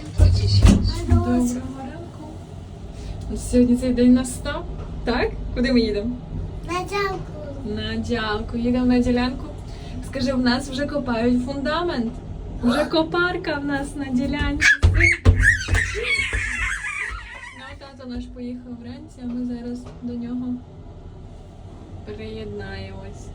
Доброго ранку. Сьогодні цей день настав. Так? Куди ми їдемо? На джалку. На ділянку. Їдемо на ділянку. Скажи, в нас вже копають фундамент. Вже копарка в нас на ділянці. Ну, тато наш поїхав вранці, а ми зараз до нього приєднаємось.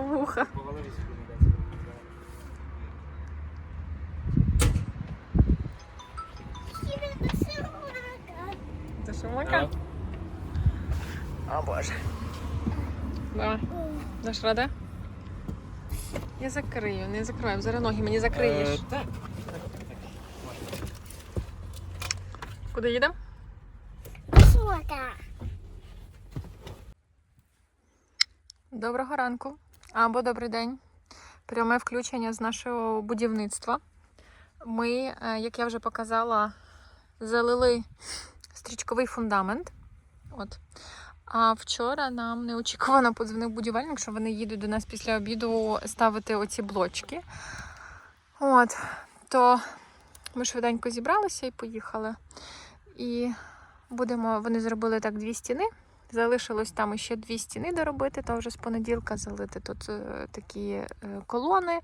Вуха. Powoli sobie nie dać. Хіба це собака? Це що мака? О Боже. Давай. Даш рада? Я закрию, не закриваю. Зараз ноги мені закриєш. Е, Так. Куди їдемо? Доброго ранку або добрий день. Пряме включення з нашого будівництва. Ми, е, як я вже показала, залили стрічковий фундамент. От. А вчора нам неочікувано подзвонив будівельник, що вони їдуть до нас після обіду ставити оці блочки. От. То ми швиденько зібралися і поїхали. І будемо, вони зробили так дві стіни. Залишилось там ще дві стіни доробити, то вже з понеділка залити тут е, такі е, колони,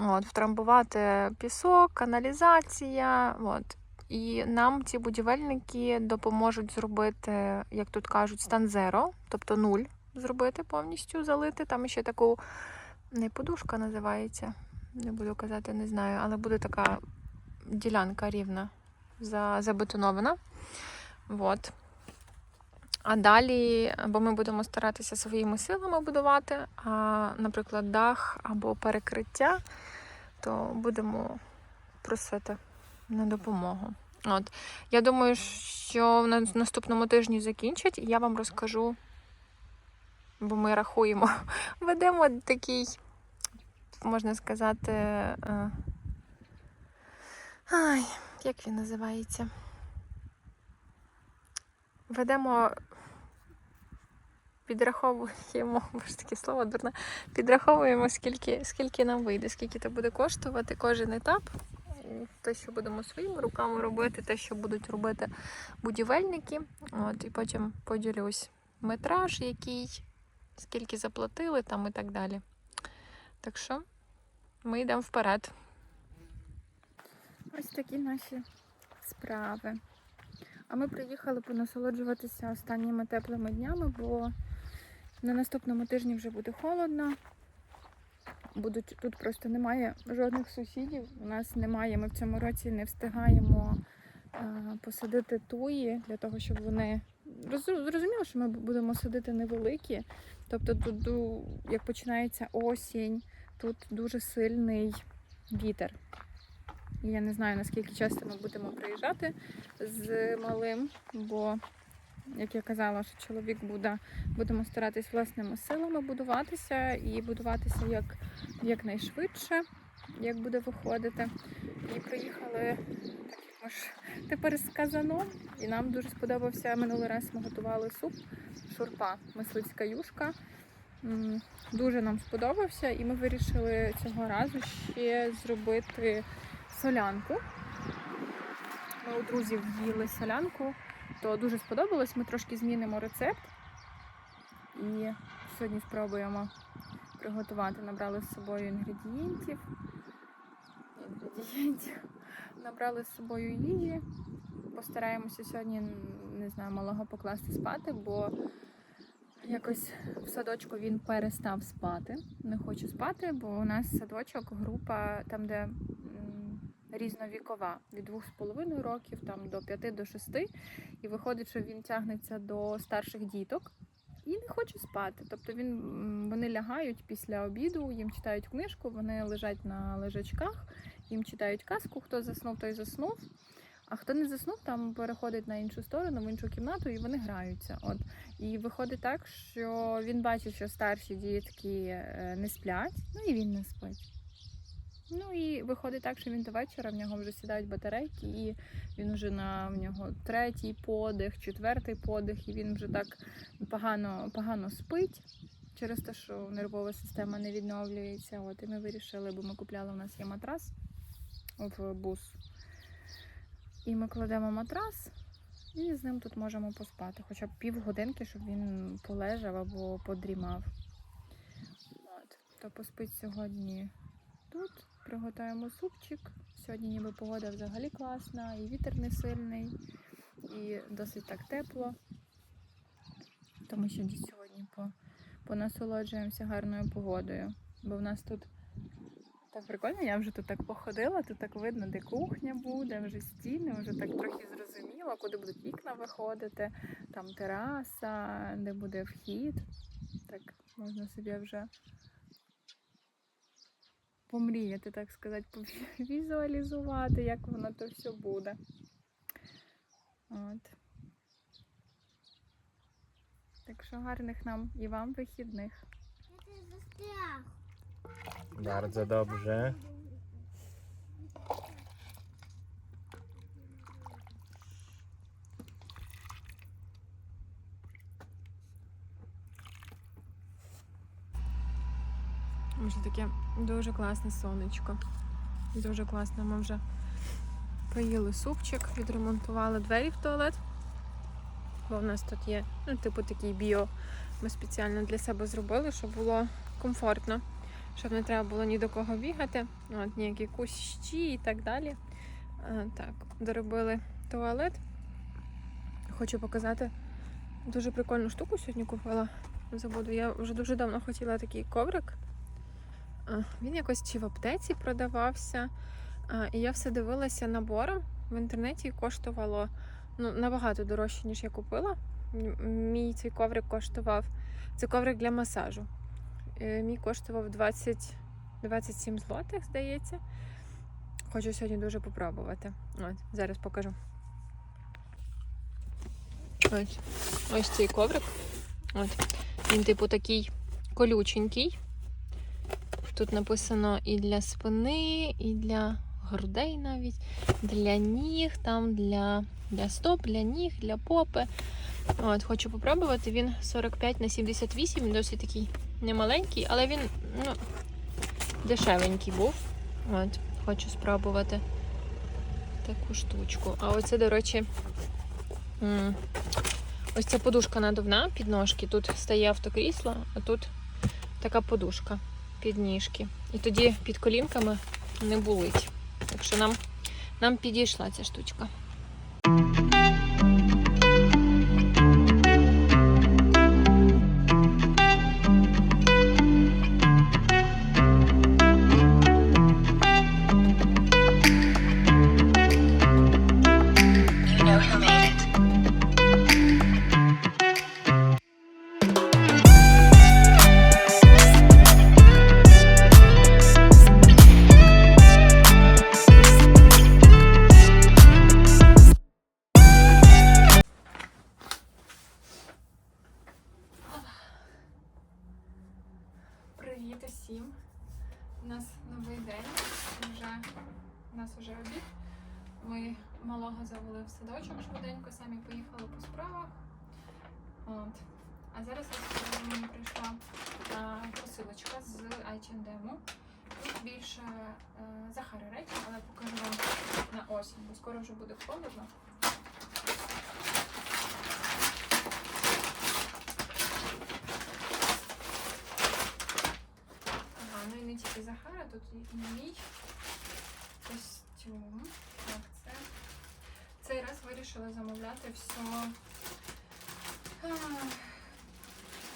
от, втрамбувати пісок, каналізація. От. І нам ці будівельники допоможуть зробити, як тут кажуть, стан зеро, тобто нуль зробити повністю, залити. Там ще таку не подушка називається. Не буду казати, не знаю, але буде така ділянка рівна забетонована. От. А далі, бо ми будемо старатися своїми силами будувати, а, наприклад, дах або перекриття, то будемо просити на допомогу. От. Я думаю, що на наступному тижні закінчать, і я вам розкажу, бо ми рахуємо, ведемо такий, можна сказати, е, ай, як він називається? Ведемо підраховуємо, ж таке слово дурне, підраховуємо, скільки, скільки нам вийде, скільки це буде коштувати кожен етап. Те, що будемо своїми руками робити, те, що будуть робити будівельники. От, і потім поділюсь метраж, який, скільки заплатили там і так далі. Так що ми йдемо вперед. Ось такі наші справи. А ми приїхали понасолоджуватися останніми теплими днями, бо на наступному тижні вже буде холодно. Будуть, тут просто немає жодних сусідів. У нас немає. Ми в цьому році не встигаємо е, посадити туї для того, щоб вони зрозуміло, що ми будемо садити невеликі. Тобто, тут, як починається осінь, тут дуже сильний вітер. Я не знаю, наскільки часто ми будемо приїжджати з малим, бо, як я казала, що чоловік буде, будемо старатись власними силами будуватися і будуватися як, якнайшвидше, як буде виходити. І приїхали, так як ж тепер з казаном, і нам дуже сподобався минулий раз. Ми готували суп шурпа, мисливська юшка. Дуже нам сподобався, і ми вирішили цього разу ще зробити солянку. Ми у друзів їли солянку, то дуже сподобалось. Ми трошки змінимо рецепт. І сьогодні спробуємо приготувати. Набрали з собою інгредієнтів. Інгредієнтів. Набрали з собою їжі. Постараємося сьогодні, не знаю, малого покласти спати, бо якось в садочку він перестав спати. Не хоче спати, бо у нас садочок, група там, де різновікова від 2,5 років там, до 5 до 6. І виходить, що він тягнеться до старших діток. І не хоче спати. Тобто він, вони лягають після обіду, їм читають книжку, вони лежать на лежачках, їм читають казку. Хто заснув, той заснув. А хто не заснув, там переходить на іншу сторону, в іншу кімнату, і вони граються. От і виходить так, що він бачить, що старші дітки е, не сплять, ну і він не спить. Ну і виходить так, що він до вечора в нього вже сідають батарейки, і він вже на в нього третій подих, четвертий подих, і він вже так погано, погано спить через те, що нервова система не відновлюється. От і ми вирішили, бо ми купляли у нас є матрас в бус. І ми кладемо матрас, і з ним тут можемо поспати. Хоча б півгодинки, щоб він полежав або подрімав. От. То поспить сьогодні тут, приготуємо супчик. Сьогодні ніби погода взагалі класна, і вітер не сильний, і досить так тепло. Тому що сьогодні по, понасолоджуємося гарною погодою. Бо в нас тут так прикольно, я вже тут так походила, тут так видно, де кухня буде, вже стіни, вже так трохи зрозуміло, куди будуть вікна виходити, там тераса, де буде вхід. Так можна собі вже помріяти, так сказати, візуалізувати, як воно то все буде. От. Так що гарних нам і вам вихідних. Добре. Bardzo dobrze. Вже таке дуже класне сонечко. Дуже класно. Ми вже поїли супчик, відремонтували двері в туалет. Бо в нас тут є, ну, типу, такий біо. Ми спеціально для себе зробили, щоб було комфортно, щоб не треба було ні до кого бігати, от, ніякі кущі і так далі. Е, так, доробили туалет. Хочу показати дуже прикольну штуку сьогодні купила. Забуду. Я вже дуже давно хотіла такий коврик. А, Він якось чи в аптеці продавався. І я все дивилася набором в інтернеті і коштувало ну, набагато дорожче, ніж я купила. Мій цей коврик коштував. Це коврик для масажу. Е, Мій коштував 20, 27 злотих, здається. Хочу сьогодні дуже попробувати. От, зараз покажу. Ось, ось цей коврик. От. Він, типу, такий колюченький. Тут написано і для спини, і для грудей навіть, для ніг, там для, для стоп, для ніг, для попи. От, хочу попробувати. Він 45 на 78, він досить такий немаленький, але він ну, дешевенький був. От, хочу спробувати таку штучку. А оце, до речі, ось ця подушка надувна під ножки. Тут стає автокрісло, а тут така подушка під ніжки. І тоді під колінками не болить. Так що нам нам підійшла ця штучка. От. А зараз мені прийшла посилочка з H&M. Тут більше е, Захари речі, але покажу вам на осінь, бо скоро вже буде холодно. Ага, ну і не тільки Захара, тут і мій костюм. Так, це. Цей раз вирішила замовляти все.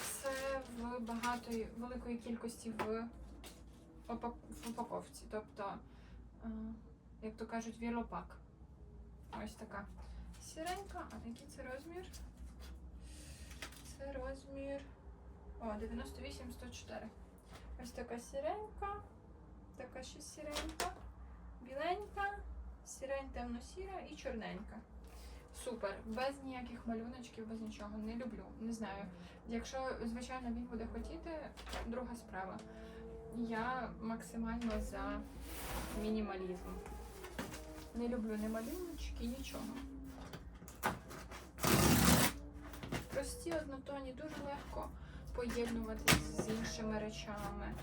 Все в багатої, великої кількості в, упаковці. Тобто, як то кажуть, вілопак. Ось така сіренька. А який це розмір? Це розмір. О, 98 104. Ось така сіренька, така ще сіренька, біленька, сірень темно-сіра і чорненька. Супер, без ніяких малюночків, без нічого. Не люблю. Не знаю. Якщо, звичайно, він буде хотіти, друга справа. Я максимально за мінімалізм. Не люблю ні малюночки, нічого. Прості однотонні дуже легко поєднувати з іншими речами.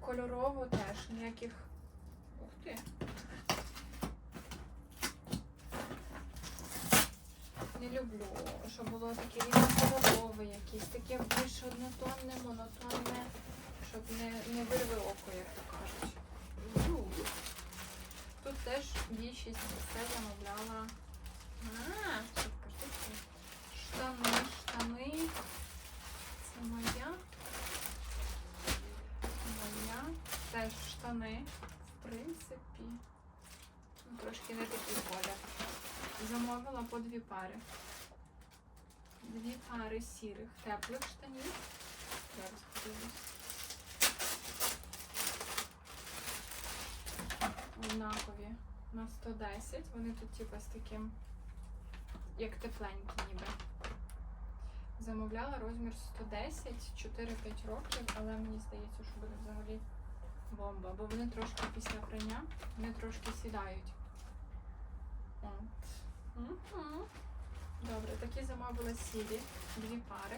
Кольорово теж ніяких. Ух ти. Не люблю, щоб було таке різнокольорове якесь, таке більш однотонне, монотонне, щоб не, не вирве око, як то кажуть. Люблю. Тут теж більшість все замовляла. А. Штани, штани. Це моя. Моя. Теж штани. В принципі. ну, Трошки не такий колір. Замовила по дві пари. Дві пари сірих теплих штанів. Зараз подивлюсь. Однакові на 110. Вони тут типу з таким, як тепленькі ніби. Замовляла розмір 110, 4-5 років, але мені здається, що буде взагалі бомба, бо вони трошки після прання, вони трошки сідають. От. Добре, такі замовила сірі, дві пари.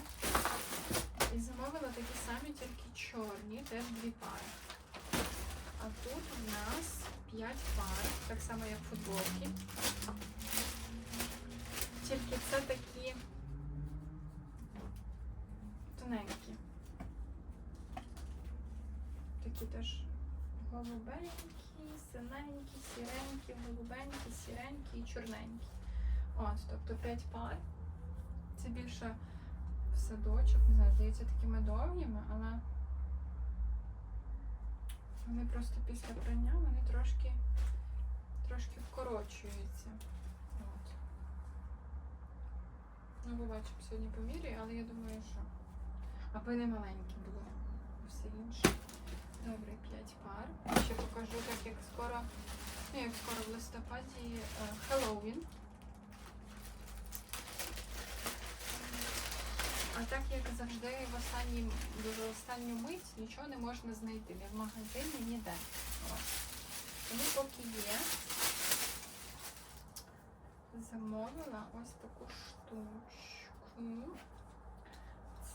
І замовила такі самі, тільки чорні, теж дві пари. А тут у нас 5 пар, так само як футболки. Тільки це такі тоненькі. Такі теж голубенькі, синенькі, сіренькі, голубенькі, сіренькі і чорненькі. Ось, тобто 5 пар. Це більше в садочок, не знаю, здається, такими довгими, але вони просто після прання вони трошки, трошки вкорочуються. От. Ну, побачимо сьогодні поміряю, але я думаю, що аби не маленькі були все інше. Добре, 5 пар. Ще покажу, так як скоро, ну як скоро в листопаді е, Хеллоуін. А так як завжди в останній, в останню мить нічого не можна знайти ні в магазині, ніде. Тому поки є, замовила ось таку штучку.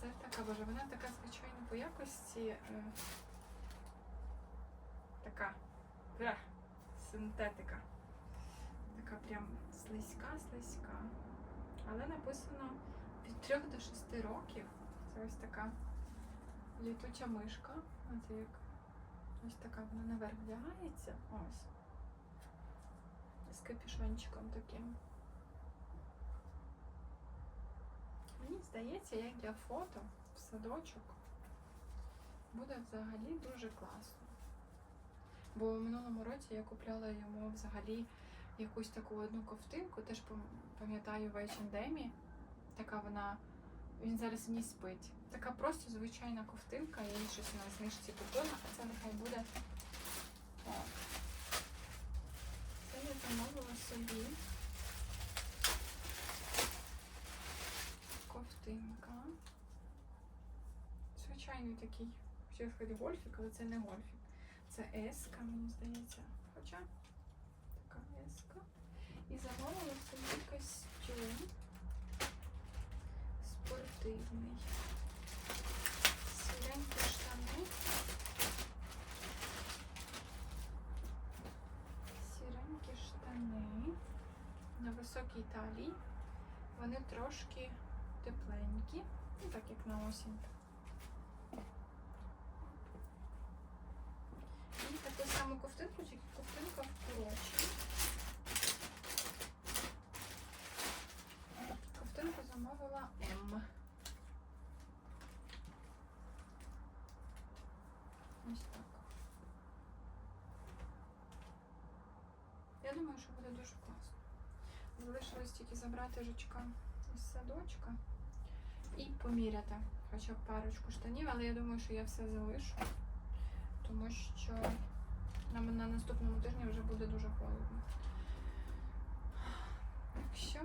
Це така, боже, вона така, звичайно, по якості. Е, така ех, синтетика. Така прям слизька-слизька. Але написано від 3 до 6 років. Це ось така літуча мишка. Оце як ось така вона наверх вдягається. Ось. з капюшончиком таким. Мені здається, як я фото в садочок буде взагалі дуже класно. Бо в минулому році я купляла йому взагалі якусь таку одну ковтинку, теж пам'ятаю в H&M. Така вона, він зараз в ній спить. Така просто звичайна ковтинка, я її щось на знижці купила, а це нехай буде. О. Це я замовила собі. Ковтинка. Звичайний такий, сказати гольфік, але це не гольфік. Це еска, мені здається. Хоча така еска. І замовила собі костюм спортивний. Сіренькі штани. Сіренькі штани на високій талії. Вони трошки тепленькі, ну так як на осінь. І таку саму ковтинку, тільки ковтинка вкорочена. Ковтинку замовила М. Ось так. Я думаю, що буде дуже класно. Залишилось тільки забрати жучка із садочка і поміряти хоча б парочку штанів, але я думаю, що я все залишу, тому що на, на наступному тижні вже буде дуже холодно. Так що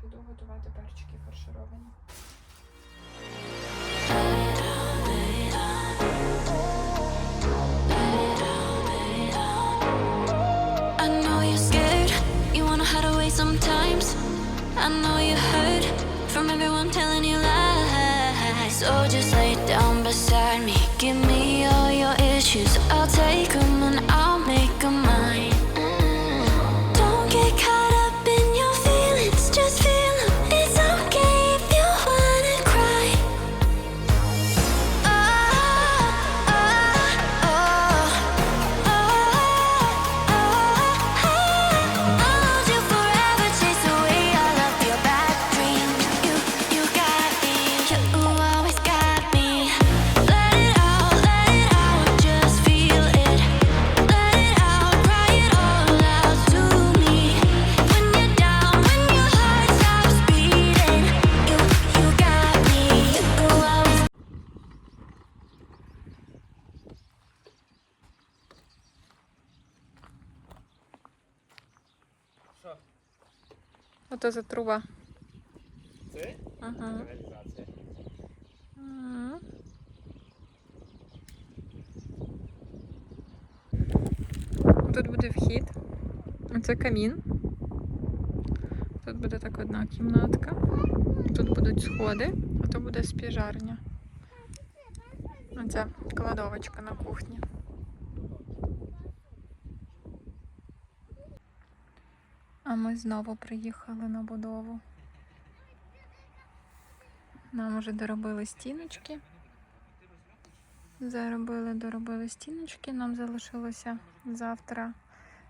піду готувати перчики фаршировані. I know you heard from everyone telling you lies. So just lay down beside me, give me Ото за труба. Це? Ага. Каналізація. Тут буде вхід. Це камін. Тут буде так одна кімнатка. Тут будуть сходи, а то буде спіжарня. Оця кладовочка на кухні. А ми знову приїхали на будову. Нам вже доробили стіночки. Заробили, доробили стіночки. Нам залишилося завтра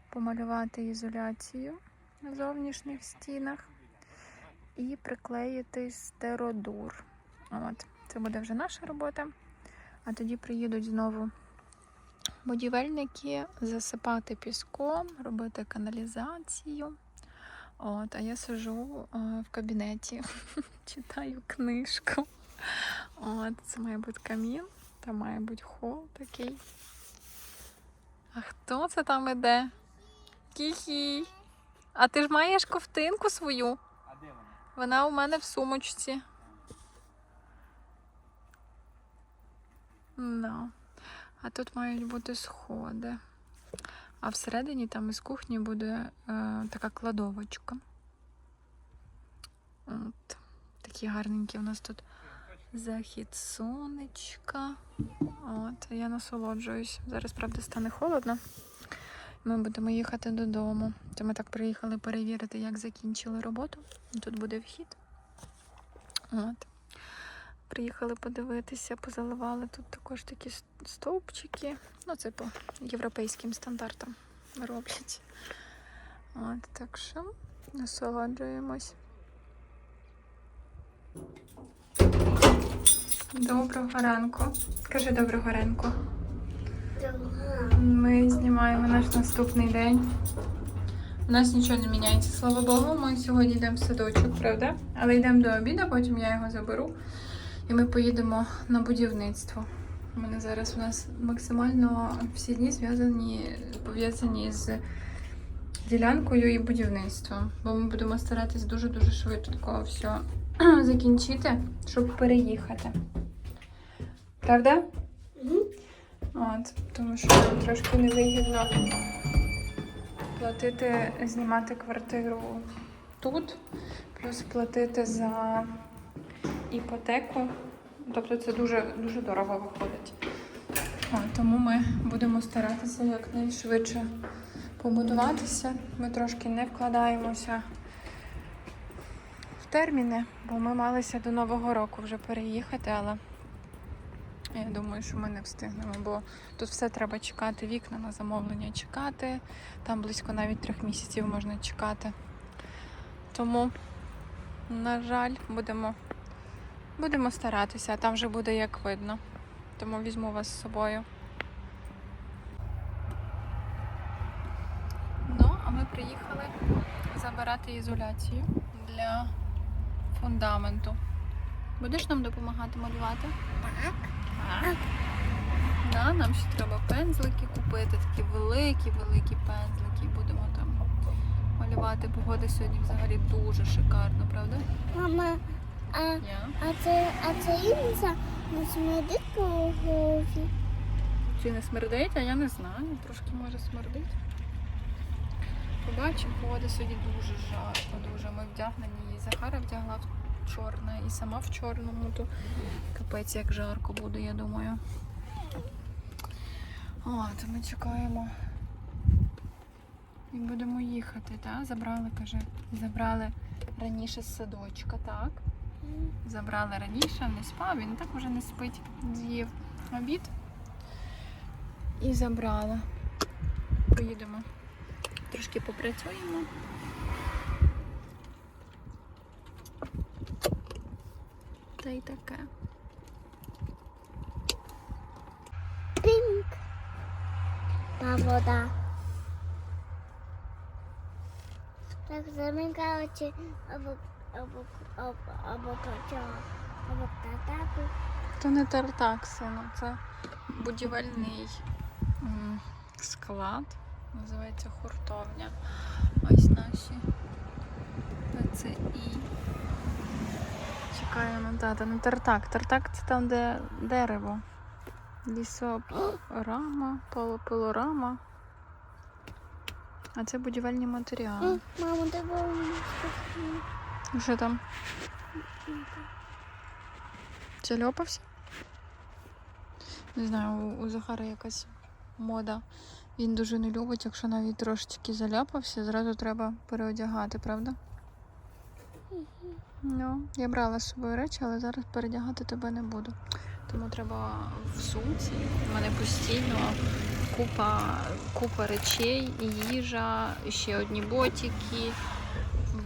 помалювати ізоляцію на зовнішніх стінах і приклеїти стеродур. От, це буде вже наша робота. А тоді приїдуть знову будівельники засипати піском, робити каналізацію. От, а я сижу в кабінеті, читаю книжку. От, це має бути камін, там має бути хол такий. А хто це там іде? Кіхі. А ти ж маєш ковтинку свою? А де вона? Вона у мене в сумочці. Да. А тут мають бути сходи. А всередині там із кухні буде е, така кладовочка. От. Такі гарненькі у нас тут захід сонечка. От, я насолоджуюсь. Зараз, правда, стане холодно. Ми будемо їхати додому. То ми так приїхали перевірити, як закінчили роботу. Тут буде вхід. От. Приїхали подивитися, позаливали тут також такі стовпчики. Ну, це по європейським стандартам роблять. От, так що насолоджуємось. Доброго ранку. Кажи доброго ранку. Ми знімаємо наш наступний день. У нас нічого не міняється, слава Богу. Ми сьогодні йдемо в садочок, правда? Але йдемо до обіду, потім я його заберу. І ми поїдемо на будівництво. У мене зараз у нас максимально всі дні зв'язані, пов'язані з ділянкою і будівництвом. Бо ми будемо старатись дуже-дуже швидко все закінчити, щоб переїхати. Правда? От, тому що трошки невигідно платити, знімати квартиру тут, плюс платити за іпотеку. Тобто це дуже, дуже дорого виходить. От, тому ми будемо старатися якнайшвидше побудуватися. Ми трошки не вкладаємося в терміни, бо ми малися до Нового року вже переїхати, але я думаю, що ми не встигнемо, бо тут все треба чекати, вікна на замовлення чекати. Там близько навіть трьох місяців можна чекати. Тому, на жаль, будемо, будемо старатися, а там вже буде як видно. Тому візьму вас з собою. Ну, а ми приїхали забирати ізоляцію для фундаменту. Будеш нам допомагати малювати? Так. Так. Да, нам ще треба пензлики купити, такі великі-великі пензлики. Будемо там малювати. Погода сьогодні взагалі дуже шикарна, правда? Мама, а, а це, а це інша не смердить по голові. Чи не смердить, а я не знаю. Трошки може смердить. Побачимо, погода сьогодні дуже жарко, дуже. Ми вдягнені, і Захара вдягла в чорне, і сама в чорному, то капець як жарко буде, я думаю. От, ми чекаємо. І будемо їхати, так? Забрали, каже. Забрали раніше з садочка, так? Забрали раніше, не спав, він так вже не спить. З'їв обід. І забрала. Поїдемо. Трошки попрацюємо. Та й таке. Пінк. Та вода. Так замикаючи або То не тартак, сину, це будівельний склад. Називається хуртовня. Ось наші ПЦІ. Чекаємо тата. Не тартак. Тартак це там, де дерево. Лісорама, пол- пилорама. А це будівельні матеріали. Мамо, давай Що там? Зальопався? Не знаю, у, у Захара якась мода. Він дуже не любить, якщо навіть трошечки заляпався, зразу треба переодягати, правда? Ну, я брала з собою речі, але зараз передягати тебе не буду. Тому треба в сумці. У мене постійно купа, купа речей, їжа, ще одні ботики,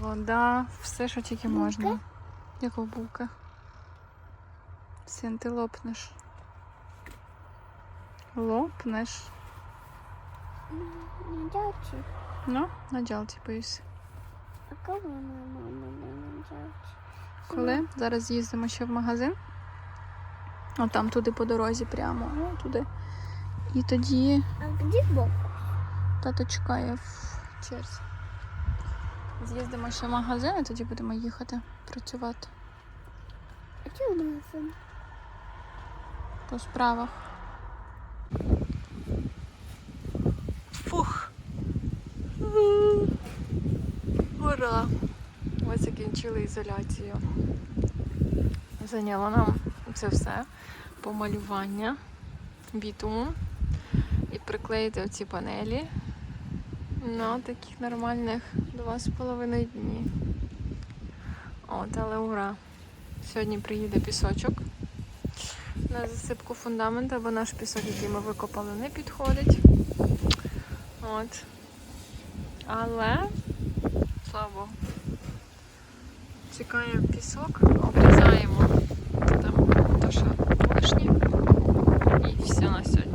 вода, все, що тільки можна. Як булка. Син, ти лопнеш. Лопнеш. не дячі. Ну, на джалці боюсь. А кого вона мама не дячі? Коли? Зараз їздимо ще в магазин. О, там туди по дорозі прямо. О, туди. І тоді А де Бог? тато чекає в черзі. З'їздимо ще в магазин, і тоді будемо їхати працювати А чого вона син? по справах. Фух. Ура! Ми закінчили ізоляцію. Зайняло нам це все помалювання, бітуму і приклеїти оці панелі на таких нормальних два з половиною дні. От, але ура. Сьогодні приїде пісочок. На засипку фундамента, бо наш пісок, який ми викопали, не підходить. От. Але, слава Богу, чекаємо пісок, обрізаємо там то, що лишнє. І все на сьогодні.